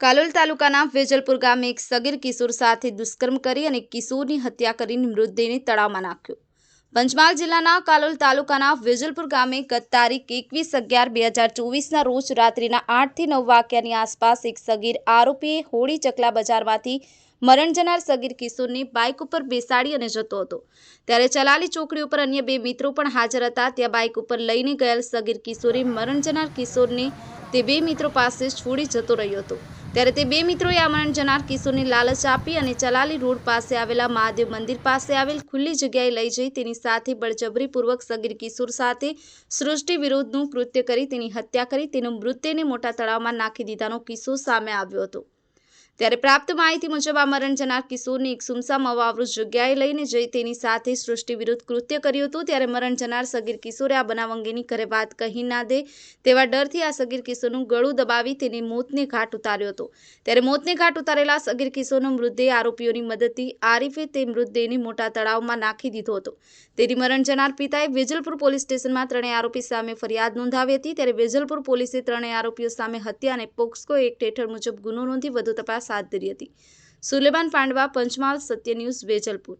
કાલોલ તાલુકાના વેજલપુર ગામે એક સગીર કિશોર સાથે દુષ્કર્મ કરી અને કિશોરની હત્યા કરીને મૃતદેહને તળાવમાં નાખ્યો. પંચમહાલ જિલ્લાના કાલોલ તાલુકાના વેજલપુર ગામે ગત તારીખ એકવીસ અગિયાર બે હજાર ચોવીસના રોજ રાત્રિના આઠથી નવ વાગ્યાની આસપાસ એક સગીર આરોપીએ હોળી ચકલા બજારમાંથી મરણ જનાર સગીર કિશોરને બાઇક ઉપર બેસાડી અને જતો હતો. ત્યારે ચલાલી ચોકડી ઉપર અન્ય બે મિત્રો પણ હાજર હતા. ત્યાં બાઇક ઉપર લઈને ગયેલ સગીર કિશોરે મરણ જનાર કિશોરને તે બે મિત્રો પાસે છોડી જતો રહ્યો હતો. ત્યારે તે બે મિત્રોએ આમરણ જનાર કિશોરને લાલચ આપી અને ચલાલી રોડ પાસે આવેલા મહાદેવ મંદિર પાસે આવેલ ખુલ્લી જગ્યાએ લઈ જઈ તેની સાથે બળજબરીપૂર્વક સગીર કિશોર સાથે સૃષ્ટિ વિરોધનું કૃત્ય કરી તેની હત્યા કરી તેનો મૃતદેહને મોટા તળાવમાં નાખી દીધાનો કિસ્સો સામે આવ્યો હતો. ત્યારે પ્રાપ્ત માહિતી મુજબ આ મરણ જનાર કિશોરને એક સુમસામ અવાવરૂ જગ્યાએ લઈને જઈ તેની સાથે સૃષ્ટિ વિરુદ્ધ કૃત્ય કર્યું હતું. ત્યારે મરણ જનાર સગીર કિશોરે આ બનાવ અંગેની ઘરે વાત કહી ના દે તેવા ડરથી આ સગીર કિશોરનું ગળું દબાવી તેને મોતને ઘાટ ઉતાર્યો હતો. ત્યારે મોતને ઘાટ ઉતારેલા સગીર કિશોરનો મૃતદેહ આરોપીઓની મદદથી આરીફે તે મૃતદેહને મોટા તળાવમાં નાખી દીધો હતો. તેની મરણ જનાર પિતાએ વેજલપુર પોલીસ સ્ટેશનમાં ત્રણેય આરોપી સામે ફરિયાદ નોંધાવી હતી. ત્યારે વેજલપુર પોલીસે ત્રણેય આરોપીઓ સામે હત્યા અને પોક્સકો એક્ટ હેઠળ મુજબ ગુનો નોંધી વધુ તપાસ હાથ ધરી હતી. સુલેમાન પાંડવા પંચમહાલ સત્ય ન્યૂઝ વેજલપુર.